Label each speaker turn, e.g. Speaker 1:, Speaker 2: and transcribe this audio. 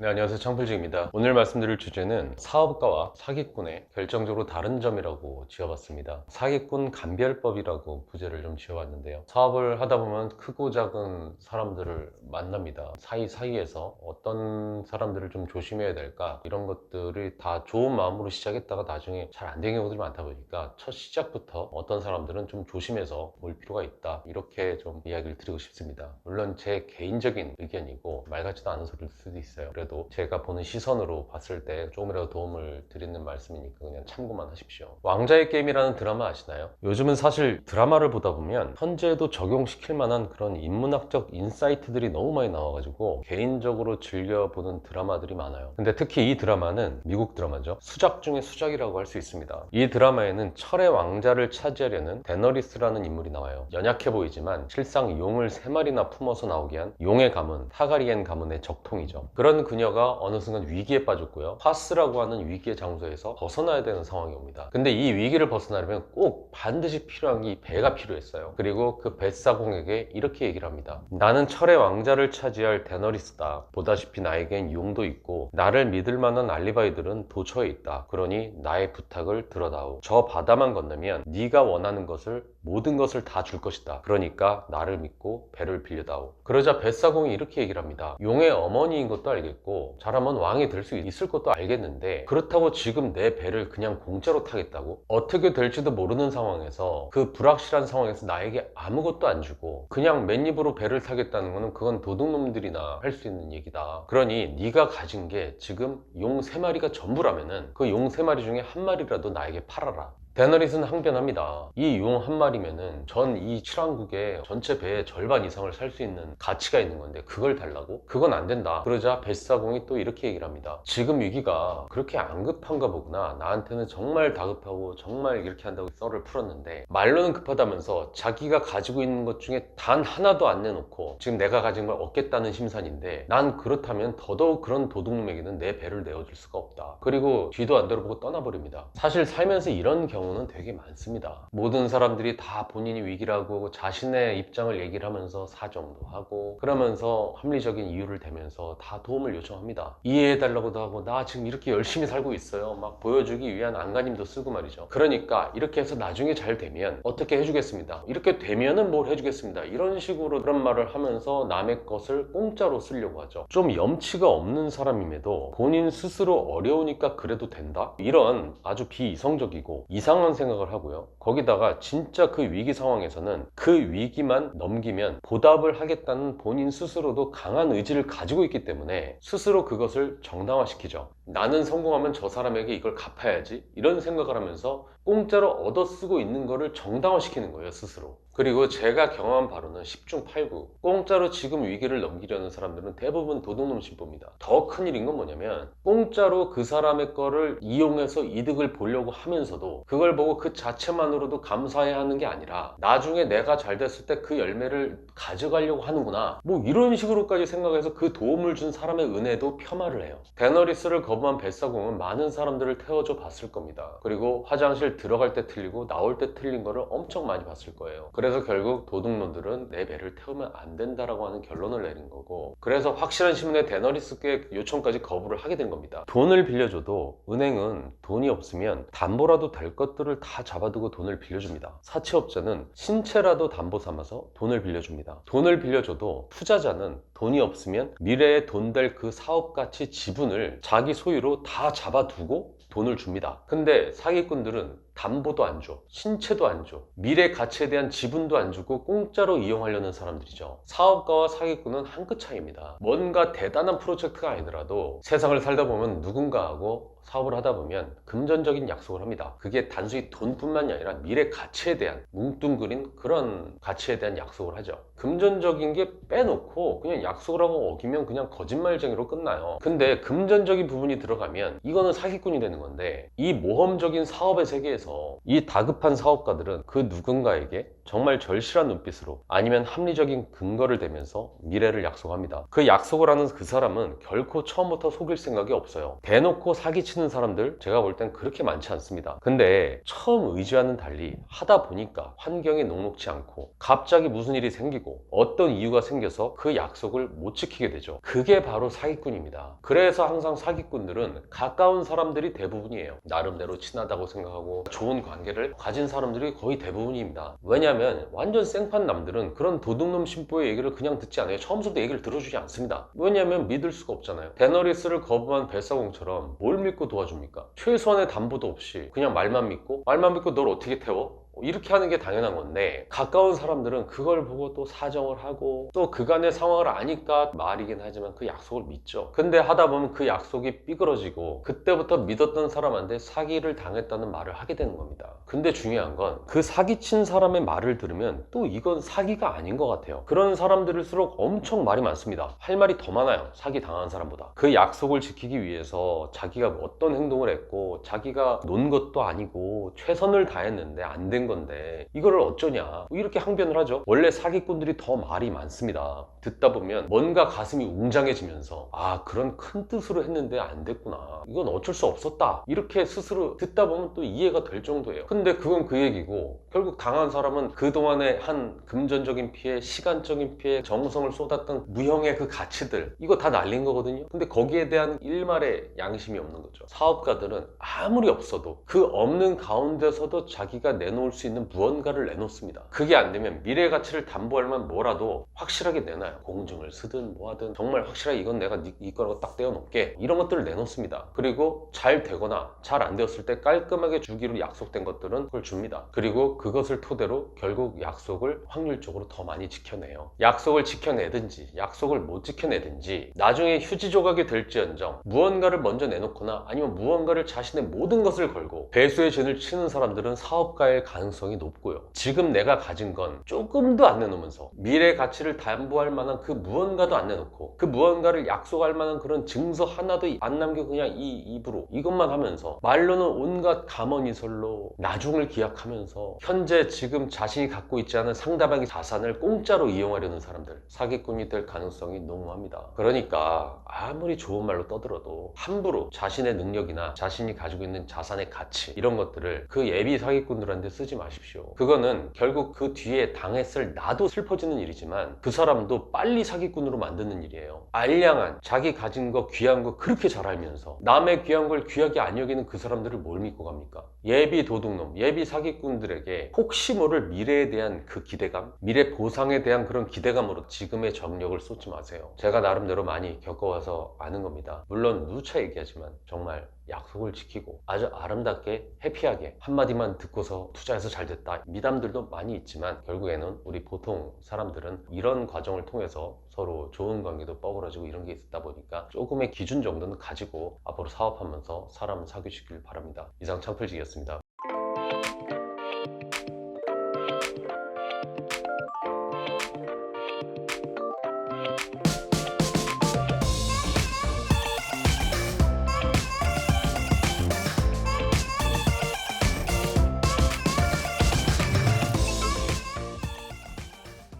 Speaker 1: 네, 안녕하세요. 창필직입니다. 오늘 말씀드릴 주제는 사업가와 사기꾼의 결정적으로 다른 점이라고 지어봤습니다. 사기꾼 감별법이라고 부제를 좀 지어봤는데요. 사업을 하다 보면 크고 작은 사람들을 만납니다. 사이사이에서 어떤 사람들을 좀 조심해야 될까 이런 것들이 다 좋은 마음으로 시작했다가 나중에 잘안 되는 경우들이 많다 보니까 첫 시작부터 어떤 사람들은 좀 조심해서 볼 필요가 있다 이렇게 좀 이야기를 드리고 싶습니다. 물론 제 개인적인 의견이고 말 같지도 않은 소리일 수도 있어요. 그래도 제가 보는 시선으로 봤을 때 조금이라도 도움을 드리는 말씀이니까 그냥 참고만 하십시오. 왕자의 게임이라는 드라마 아시나요? 요즘은 사실 드라마를 보다 보면 현재도 적용시킬 만한 그런 인문학적 인사이트들이 너무 많이 나와가지고 개인적으로 즐겨보는 드라마들이 많아요. 근데 특히 이 드라마는 미국 드라마죠. 수작 중에 수작이라고 할 수 있습니다. 이 드라마에는 철의 왕자를 차지하려는 데너리스라는 인물이 나와요. 연약해 보이지만 실상 용을 세 마리나 품어서 나오게 한 용의 가문, 타가리엔 가문의 적통이죠. 그런 그녀 가 어느 순간 위기에 빠졌고요. 파스라고 하는 위기의 장소에서 벗어나야 되는 상황이 옵니다. 근데 이 위기를 벗어나려면 꼭 반드시 필요한 게이 배가 필요했어요. 그리고 그 뱃사공에게 이렇게 얘기를 합니다. 나는 철의 왕자를 차지할 데너리스다. 보다시피 나에겐 용도 있고 나를 믿을 만한 알리바이들은 도처에 있다. 그러니 나의 부탁을 들어다오. 저 바다만 건너면 네가 원하는 것을 모든 것을 다 줄 것이다. 그러니까 나를 믿고 배를 빌려다오. 그러자 뱃사공이 이렇게 얘기를 합니다. 용의 어머니인 것도 알겠고 잘하면 왕이 될 수 있을 것도 알겠는데 그렇다고 지금 내 배를 그냥 공짜로 타겠다고? 어떻게 될지도 모르는 상황에서 그 불확실한 상황에서 나에게 아무것도 안 주고 그냥 맨입으로 배를 타겠다는 거는 그건 도둑놈들이나 할 수 있는 얘기다. 그러니 네가 가진 게 지금 용세 마리가 전부라면은 그용세 마리 중에 한 마리라도 나에게 팔아라. 데너릿은 항변합니다. 이 용 한 마리면은 전이 칠왕국의 전체 배의 절반 이상을 살 수 있는 가치가 있는 건데 그걸 달라고? 그건 안 된다. 그러자 뱃사공이 또 이렇게 얘기를 합니다. 지금 위기가 그렇게 안 급한가 보구나. 나한테는 정말 다급하고 정말 이렇게 한다고 썰을 풀었는데 말로는 급하다면서 자기가 가지고 있는 것 중에 단 하나도 안 내놓고 지금 내가 가진 걸 얻겠다는 심산인데 난 그렇다면 더더욱 그런 도둑놈에게는 내 배를 내어줄 수가 없다. 그리고 뒤도 안 돌아보고 떠나버립니다. 사실 살면서 이런 경우 는 되게 많습니다. 모든 사람들이 다 본인이 위기라고 자신의 입장을 얘기를 하면서 사정도 하고 그러면서 합리적인 이유를 대면서 다 도움을 요청합니다. 이해해달라고도 하고 나 지금 이렇게 열심히 살고 있어요. 막 보여주기 위한 안간힘도 쓰고 말이죠. 그러니까 이렇게 해서 나중에 잘 되면 어떻게 해주겠습니다. 이렇게 되면은 뭘 해주겠습니다. 이런 식으로 그런 말을 하면서 남의 것을 공짜로 쓰려고 하죠. 좀 염치가 없는 사람임에도 본인 스스로 어려우니까 그래도 된다? 이런 아주 비이성적이고 이상 한 생각을 하고요. 거기다가 진짜 그 위기 상황에서는 그 위기만 넘기면 보답을 하겠다는 본인 스스로도 강한 의지를 가지고 있기 때문에 스스로 그것을 정당화시키죠. 나는 성공하면 저 사람에게 이걸 갚아야지 이런 생각을 하면서 공짜로 얻어 쓰고 있는 거를 정당화시키는 거예요 스스로 그리고 제가 경험한 바로는 10중 8구. 공짜로 지금 위기를 넘기려는 사람들은 대부분 도둑놈 신부입니다. 더 큰일인 건 뭐냐면 공짜로 그 사람의 거를 이용해서 이득을 보려고 하면서도 그걸 보고 그 자체만으로도 감사해야 하는 게 아니라 나중에 내가 잘 됐을 때 그 열매를 가져가려고 하는구나. 뭐 이런 식으로까지 생각해서 그 도움을 준 사람의 은혜도 폄하를 해요. 데너리스를 거부한 뱃사공은 많은 사람들을 태워줘 봤을 겁니다. 그리고 화장실 들어갈 때 틀리고 나올 때 틀린 거를 엄청 많이 봤을 거예요 그래서 결국 도둑놈들은 내 배를 태우면 안 된다라고 하는 결론을 내린 거고 그래서 확실한 신문에 데너리스께 요청까지 거부를 하게 된 겁니다. 돈을 빌려줘도 은행은 돈이 없으면 담보라도 될 것들을 다 잡아두고 돈을 빌려줍니다. 사채업자는 신체라도 담보 삼아서 돈을 빌려줍니다. 돈을 빌려줘도 투자자는 돈이 없으면 미래에 돈 될 그 사업 가치 지분을 자기 소유로 다 잡아두고 돈을 줍니다. 근데 사기꾼들은 담보도 안 줘, 신체도 안 줘, 미래 가치에 대한 지분도 안 주고 공짜로 이용하려는 사람들이죠. 사업가와 사기꾼은 한 끗 차이입니다. 뭔가 대단한 프로젝트가 아니더라도 세상을 살다 보면 누군가하고 사업을 하다 보면 금전적인 약속을 합니다. 그게 단순히 돈뿐만이 아니라 미래 가치에 대한 뭉뚱그린 그런 가치에 대한 약속을 하죠. 금전적인 게 빼놓고 그냥 약속을 하고 어기면 그냥 거짓말쟁이로 끝나요. 근데 금전적인 부분이 들어가면 이거는 사기꾼이 되는 건데 이 모험적인 사업의 세계에서 이 다급한 사업가들은 그 누군가에게 정말 절실한 눈빛으로 아니면 합리적인 근거를 대면서 미래를 약속합니다. 그 약속을 하는 그 사람은 결코 처음부터 속일 생각이 없어요. 대놓고 사기치는 사람들 제가 볼 땐 그렇게 많지 않습니다. 근데 처음 의지와는 달리 하다 보니까 환경이 녹록지 않고 갑자기 무슨 일이 생기고 어떤 이유가 생겨서 그 약속을 못 지키게 되죠. 그게 바로 사기꾼입니다. 그래서 항상 사기꾼들은 가까운 사람들이 대부분이에요. 나름대로 친하다고 생각하고 좋은 관계를 가진 사람들이 거의 대부분입니다. 왜냐하면 완전 생판 남들은 그런 도둑놈 신부의 얘기를 그냥 듣지 않아요. 처음부터 얘기를 들어주지 않습니다. 왜냐하면 믿을 수가 없잖아요. 데너리스를 거부한 벨사공처럼 뭘 믿고 도와줍니까? 최소한의 담보도 없이 그냥 말만 믿고 말만 믿고 널 어떻게 태워? 이렇게 하는 게 당연한 건데 가까운 사람들은 그걸 보고 또 사정을 하고 또 그간의 상황을 아니까 말이긴 하지만 그 약속을 믿죠. 근데 하다 보면 그 약속이 삐그러지고 그때부터 믿었던 사람한테 사기를 당했다는 말을 하게 되는 겁니다. 근데 중요한 건 그 사기친 사람의 말을 들으면 또 이건 사기가 아닌 것 같아요. 그런 사람들일수록 엄청 말이 많습니다. 할 말이 더 많아요 사기 당한 사람보다. 그 약속을 지키기 위해서 자기가 어떤 행동을 했고 자기가 논 것도 아니고 최선을 다했는데 안된 건데 이거를 어쩌냐? 뭐 이렇게 항변을 하죠. 원래 사기꾼들이 더 말이 많습니다. 듣다 보면 뭔가 가슴이 웅장해지면서 아 그런 큰 뜻으로 했는데 안 됐구나. 이건 어쩔 수 없었다. 이렇게 스스로 듣다 보면 또 이해가 될 정도예요. 근데 그건 그 얘기고 결국 당한 사람은 그동안에 한 금전적인 피해 시간적인 피해 정성을 쏟았던 무형의 그 가치들 이거 다 날린 거거든요. 근데 거기에 대한 일말의 양심이 없는 거죠. 사업가들은 아무리 없어도 그 없는 가운데서도 자기가 내놓을 수 있는 무언가를 내놓습니다. 그게 안 되면 미래 가치를 담보할 만 뭐라도 확실하게 내놔요. 공증을 쓰든 뭐하든 정말 확실하게 이건 내가 네, 이 거라고 딱 떼어놓게. 이런 것들을 내놓습니다. 그리고 잘 되거나 잘 안 되었을 때 깔끔하게 주기로 약속된 것들은 그걸 줍니다. 그리고 그것을 토대로 결국 약속을 확률적으로 더 많이 지켜내요. 약속을 지켜내든지 약속을 못 지켜내든지 나중에 휴지 조각이 될지언정 무언가를 먼저 내놓거나 아니면 무언가를 자신의 모든 것을 걸고 배수의 진을 치는 사람들은 사업가일 가 능성이 높고요. 지금 내가 가진 건 조금도 안 내놓으면서 미래 가치를 담보할 만한 그 무언가도 안 내놓고 그 무언가를 약속할 만한 그런 증서 하나도 안 남기고 그냥 이 입으로 이것만 하면서 말로는 온갖 감언이설로 나중을 기약하면서 현재 지금 자신이 갖고 있지 않은 상대방의 자산을 공짜로 이용하려는 사람들 사기꾼이 될 가능성이 너무합니다. 그러니까 아무리 좋은 말로 떠들어도 함부로 자신의 능력이나 자신이 가지고 있는 자산의 가치 이런 것들을 그 예비 사기꾼들한테 쓰지 마십시오. 그거는 결국 그 뒤에 당했을 나도 슬퍼지는 일이지만 그 사람도 빨리 사기꾼으로 만드는 일이에요. 알량한 자기 가진 거 귀한 거 그렇게 잘 알면서 남의 귀한 걸 귀하게 안 여기는 그 사람들을 뭘 믿고 갑니까? 예비 도둑놈 예비 사기꾼들에게 혹시 모를 미래에 대한 그 기대감 미래 보상에 대한 그런 기대감으로 지금의 정력을 쏟지 마세요. 제가 나름대로 많이 겪어와서 아는 겁니다. 물론 누차 얘기하지만 정말 약속을 지키고 아주 아름답게 해피하게 한마디만 듣고서 투자해서 잘 됐다. 미담들도 많이 있지만 결국에는 우리 보통 사람들은 이런 과정을 통해서 서로 좋은 관계도 뻐그러지고 이런 게 있다 보니까 조금의 기준 정도는 가지고 앞으로 사업하면서 사람 사귀시길 바랍니다. 이상 창필직이었습니다